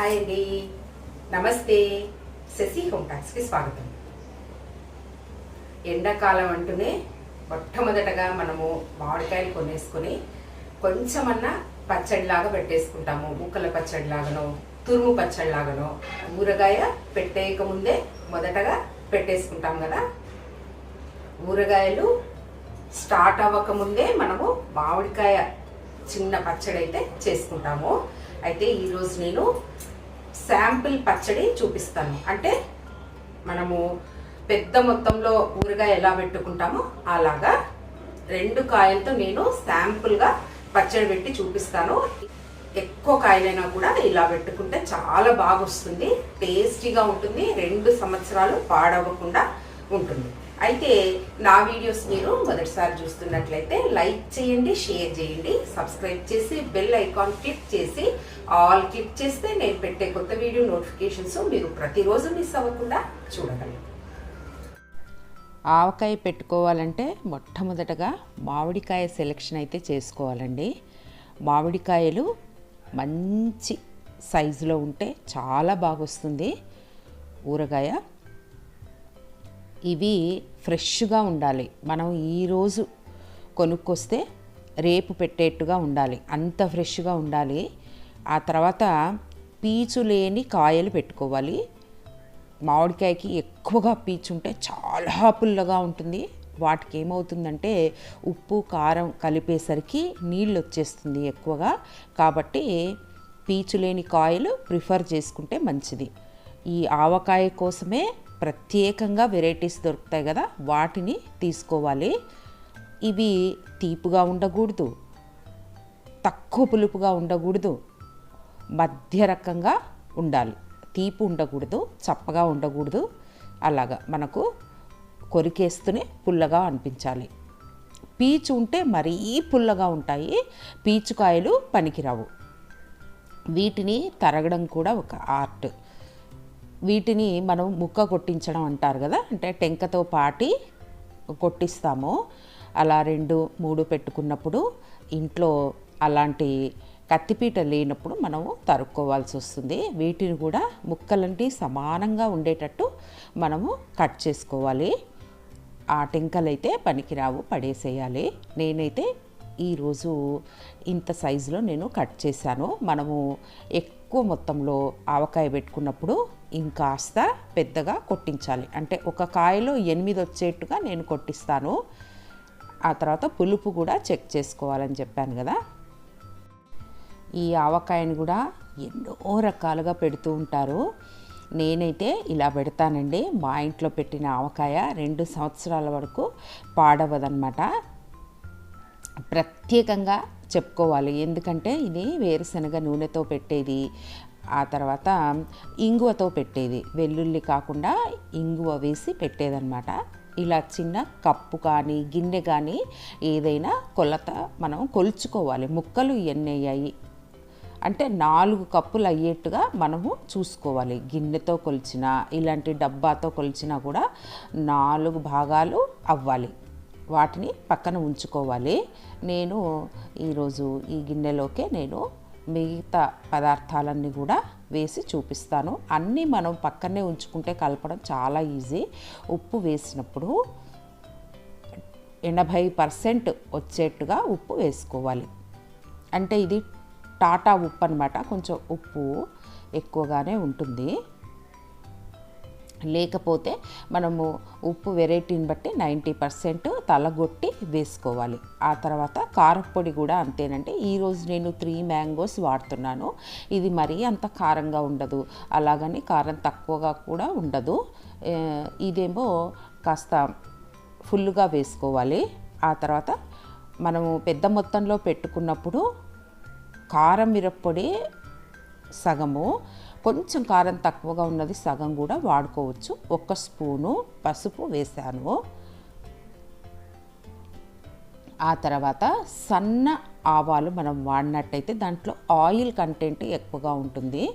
Hi అండి. నమస్తే. Shashi home టాక్స్కి స్వాగతం. ఎండాకాలం అంటూనే మొట్టమొదటగా మనము మామిడికాయలు కొనేసుకొని కొంచెమన్నా పచ్చడిలాగా పెట్టేసుకుంటాము. ముక్కల పచ్చడిలాగానో తురుము పచ్చడిలాగానో ఊరగాయ పెట్టేయక ముందే మొదటగా పెట్టేసుకుంటాం కదా. ఊరగాయలు స్టార్ట్ అవ్వక ముందే మనము మామిడికాయ చిన్న పచ్చడి అయితే చేసుకుంటాము. అయితే ఈరోజు నేను శాంపిల్ పచ్చడి చూపిస్తాను. అంటే మనము పెద్ద మొత్తంలో ఊరగాయ ఎలా పెట్టుకుంటామో అలాగా రెండు కాయలతో నేను శాంపుల్గా పచ్చడి పెట్టి చూపిస్తాను. ఎక్కువ కాయలైనా కూడా ఇలా పెట్టుకుంటే చాలా బాగా వస్తుంది టేస్టీగా ఉంటుంది రెండు సంవత్సరాలు పాడవకుండా ఉంటుంది. అయితే నా వీడియోస్ మీరు మొదటిసారి చూస్తున్నట్లయితే లైక్ చేయండి షేర్ చేయండి సబ్స్క్రైబ్ చేసి బెల్ ఐకాన్ క్లిక్ చేసి ఆల్ క్లిక్ చేస్తే నేను పెట్టే కొత్త వీడియో నోటిఫికేషన్స్ మీరు ప్రతిరోజు మిస్ అవ్వకుండా చూడగలరు. ఆవకాయ పెట్టుకోవాలంటే మొట్టమొదటగా మామిడికాయ సెలెక్షన్ అయితే చేసుకోవాలండి. మామిడికాయలు మంచి సైజులో ఉంటే చాలా బాగా వస్తుంది ఊరగాయ ఇవి ఫ్రెష్గా ఉండాలి. మనం ఈరోజు కొనుక్కొస్తే రేపు పెట్టేట్టుగా ఉండాలి. అంత ఫ్రెష్గా ఉండాలి. ఆ తర్వాత పీచు లేని కాయలు పెట్టుకోవాలి. మామిడికాయకి ఎక్కువగా పీచు ఉంటే చాలా పుల్లగా ఉంటుంది. వాటికి ఏమవుతుందంటే ఉప్పు కారం కలిపేసరికి నీళ్ళు వచ్చేస్తుంది ఎక్కువగా. కాబట్టి పీచు లేని కాయలు ప్రిఫర్ చేసుకుంటే మంచిది. ఈ ఆవకాయ కోసమే ప్రత్యేకంగా వెరైటీస్ దొరుకుతాయి కదా వాటిని తీసుకోవాలి. ఇవి తీపుగా ఉండకూడదు. తక్కువ పులుపుగా ఉండకూడదు. మధ్య రకంగా ఉండాలి. తీపి ఉండకూడదు చప్పగా ఉండకూడదు. అలాగా మనకు కొరికేస్తూనే పుల్లగా అనిపించాలి. పీచు ఉంటే మరీ పుల్లగా ఉంటాయి. పీచుకాయలు పనికిరావు. వీటిని తరగడం కూడా ఒక ఆర్ట్. వీటిని మనం ముక్క కొట్టించడం అంటారు కదా అంటే టెంకతో పాటి కొట్టిస్తాము. అలా రెండు మూడు పెట్టుకున్నప్పుడు ఇంట్లో అలాంటి కత్తిపీట లేనప్పుడు మనము తరుక్కోవాల్సి వస్తుంది. వీటిని కూడా ముక్కలంటి సమానంగా ఉండేటట్టు మనము కట్ చేసుకోవాలి. ఆ టెంకలైతే పనికిరావు పడేసేయాలి. నేనైతే ఈరోజు ఇంత సైజులో నేను కట్ చేశాను. మనము ఎక్కువ మొత్తంలో ఆవకాయ పెట్టుకున్నప్పుడు ఇంకాస్త పెద్దగా కొట్టించాలి. అంటే ఒక కాయలో ఎనిమిది వచ్చేట్టుగా నేను కొట్టిస్తాను. ఆ తర్వాత పులుపు కూడా చెక్ చేసుకోవాలని చెప్పాను కదా. ఈ ఆవకాయని కూడా ఎన్నో రకాలుగా పెడుతూ ఉంటారు. నేనైతే ఇలా పెడతానండి. మా ఇంట్లో పెట్టిన ఆవకాయ రెండు సంవత్సరాల వరకు పాడవదనమాట ప్రత్యేకంగా చెప్పుకోవాలి. ఎందుకంటే ఇది వేరుశనగ నూనెతో పెట్టేది. ఆ తర్వాత ఇంగువతో పెట్టేది. వెల్లుల్లి కాకుండా ఇంగువ వేసి పెట్టేదన్నమాట. ఇలా చిన్న కప్పు కానీ గిన్నె కానీ ఏదైనా కొలత మనం కొలుచుకోవాలి. ముక్కలు ఎన్ని అయ్యాయి? అంటే నాలుగు కప్పులు అయ్యేట్టుగా మనము చూసుకోవాలి. గిన్నెతో కొలిచినా ఇలాంటి డబ్బాతో కొలిచినా కూడా నాలుగు భాగాలు అవ్వాలి. వాటిని పక్కన ఉంచుకోవాలి. నేను ఈరోజు ఈ గిన్నెలోకే నేను మిగతా పదార్థాలన్నీ కూడా వేసి చూపిస్తాను. అన్నీ మనం పక్కనే ఉంచుకుంటే కలపడం చాలా ఈజీ. ఉప్పు వేసినప్పుడు ఎనభై పర్సెంట్ వచ్చేట్టుగా ఉప్పు వేసుకోవాలి. అంటే ఇది టాటా ఉప్పు అనమాట కొంచెం ఉప్పు ఎక్కువగానే ఉంటుంది. లేకపోతే మనము ఉప్పు వెరైటీని బట్టి నైంటీ పర్సెంట్ తలగొట్టి వేసుకోవాలి. ఆ తర్వాత కారపొడి కూడా అంతేనంటే ఈరోజు నేను త్రీ మ్యాంగోస్ వాడుతున్నాను. ఇది మరీ అంత కారంగా ఉండదు. అలాగని కారం తక్కువగా కూడా ఉండదు. ఇదేమో కాస్త ఫుల్గా వేసుకోవాలి. ఆ తర్వాత మనము పెద్ద మొత్తంలో పెట్టుకున్నప్పుడు కారం మిరప్పొడి సగము కొంచెం కారం తక్కువగా ఉన్నది సగం కూడా వాడుకోవచ్చు. ఒక స్పూను పసుపు వేసాను ఆ తర్వాత సన్న ఆవాలు మనం వాడినట్టయితే దాంట్లో ఆయిల్ కంటెంట్ ఎక్కువగా ఉంటుంది.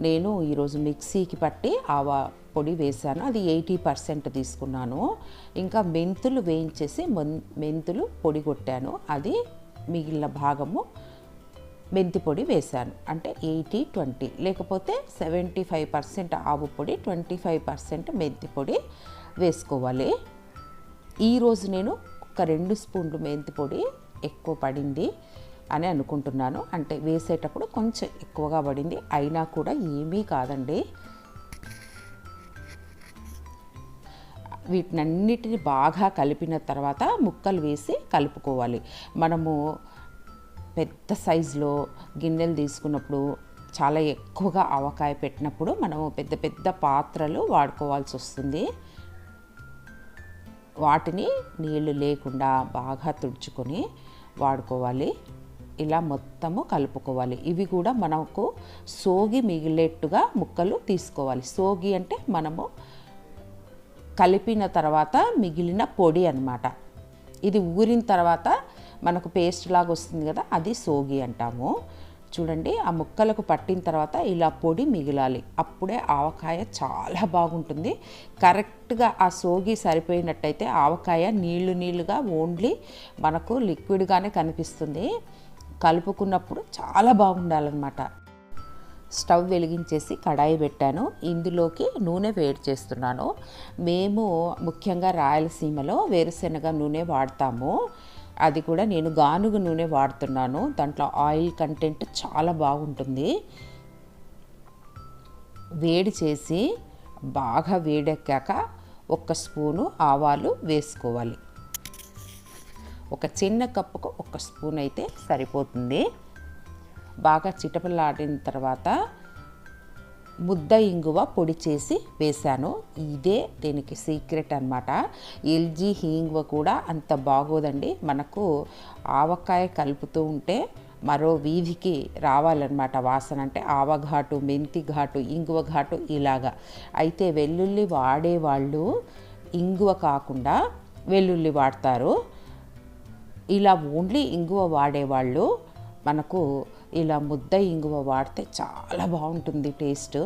నేను ఈరోజు మిక్సీకి పట్టి ఆవా పొడి వేసాను అది ఎయిటీ పర్సెంట్ తీసుకున్నాను. ఇంకా మెంతులు వేయించేసి మెంతులు పొడి కొట్టాను. అది మిగిలిన భాగము మెంతి పొడి వేశాను. అంటే ఎయిటీ ట్వంటీ. లేకపోతే సెవెంటీ ఫైవ్ పర్సెంట్ ఆవు పొడి ట్వంటీ ఫైవ్ పర్సెంట్ మెంతి పొడి వేసుకోవాలి. ఈరోజు నేను ఒక్క రెండు స్పూన్లు మెంతి పొడి ఎక్కువ పడింది అని అనుకుంటున్నాను. అంటే వేసేటప్పుడు కొంచెం ఎక్కువగా పడింది. అయినా కూడా ఏమీ కాదండి. వీటినన్నిటిని బాగా కలిపిన తర్వాత ముక్కలు వేసి కలుపుకోవాలి. మనము పెద్ద సైజులో గిన్నెలు తీసుకున్నప్పుడు చాలా ఎక్కువగా ఆవకాయ పెట్టినప్పుడు మనము పెద్ద పెద్ద పాత్రలు వాడుకోవాల్సి వస్తుంది. వాటిని నీళ్ళు లేకుండా బాగా తుడుచుకొని వాడుకోవాలి. ఇలా మొత్తము కలుపుకోవాలి. ఇవి కూడా మనకు సోగి మిగిలేట్టుగా ముక్కలు తీసుకోవాలి. సోగి అంటే మనము కలిపిన తర్వాత మిగిలిన పొడి అన్నమాట. ఇది ఊరిన తర్వాత మనకు పేస్ట్ లాగా వస్తుంది కదా అది సోగి అంటాము. చూడండి ఆ ముక్కలకు పట్టిన తర్వాత ఇలా పొడి మిగిలాలి. అప్పుడే ఆవకాయ చాలా బాగుంటుంది. కరెక్ట్గా ఆ సోగి సరిపోయినట్టయితే ఆవకాయ నీళ్ళు నీళ్ళుగా ఓన్లీ మనకు లిక్విడ్గానే కనిపిస్తుంది. కలుపుకున్నప్పుడు చాలా బాగుండాలన్నమాట. స్టవ్ వెలిగించేసి కడాయి పెట్టాను. ఇందులోకి నూనె వేడి చేస్తున్నాను. మేము ముఖ్యంగా రాయలసీమలో వేరుశెనగ నూనె వాడతాము. అది కూడా నేను గానుగ నూనె వాడుతున్నాను. దాంట్లో ఆయిల్ కంటెంట్ చాలా బాగుంటుంది. వేడి చేసి బాగా వేడెక్కాక ఒక స్పూను ఆవాలు వేసుకోవాలి. ఒక చిన్న కప్పుకు ఒక స్పూన్ అయితే సరిపోతుంది. బాగా చిటపలాడిన తర్వాత ముద్ద ఇంగువ పొడి చేసి వేశాను. ఇదే దీనికి సీక్రెట్ అనమాట ఎల్జీ ఇంగువ కూడా అంత బాగోదండి. మనకు ఆవకాయ కలుపుతూ ఉంటే మరో వీధికి రావాలన్నమాట వాసన. అంటే ఆవఘాటు మెంతి ఘాటు ఇంగువ ఘాటు ఇలాగా. అయితే వెల్లుల్లి వాడేవాళ్ళు ఇంగువ కాకుండా వెల్లుల్లి వాడతారు. ఇలా ఓన్లీ ఇంగువ వాడేవాళ్ళు మనకు ఇలా ముద్ద ఇంగువ వాడితే చాలా బాగుంటుంది టేస్ట్.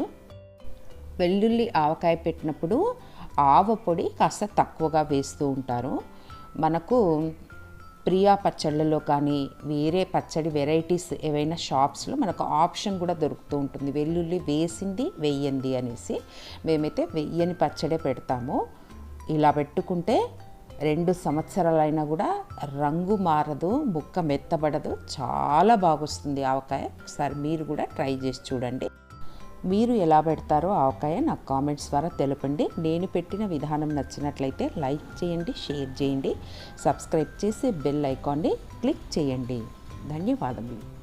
వెల్లుల్లి ఆవకాయ పెట్టినప్పుడు ఆవ పొడి కాస్త తక్కువగా వేస్తూ ఉంటారు. మనకు ప్రియా పచ్చళ్ళలో కానీ వేరే పచ్చడి వెరైటీస్ ఏవైనా షాప్స్లో మనకు ఆప్షన్ కూడా దొరుకుతూ ఉంటుంది. వెల్లుల్లి వేసింది వెయ్యంది అనేసి మేమైతే వెయ్యని పచ్చడే పెడతాము. ఇలా పెట్టుకుంటే రెండు సంవత్సరాలైనా కూడా రంగు మారదు ముక్క మెత్తబడదు. చాలా బాగొస్తుంది ఆవకాయ. ఒకసారి మీరు కూడా ట్రై చేసి చూడండి. మీరు ఎలా పెడతారో ఆవకాయ నాకు కామెంట్స్ ద్వారా తెలపండి. నేను పెట్టిన విధానం నచ్చినట్లయితే లైక్ చేయండి షేర్ చేయండి. సబ్స్క్రైబ్ చేసి బెల్ ఐకాన్ని క్లిక్ చేయండి. ధన్యవాదములు.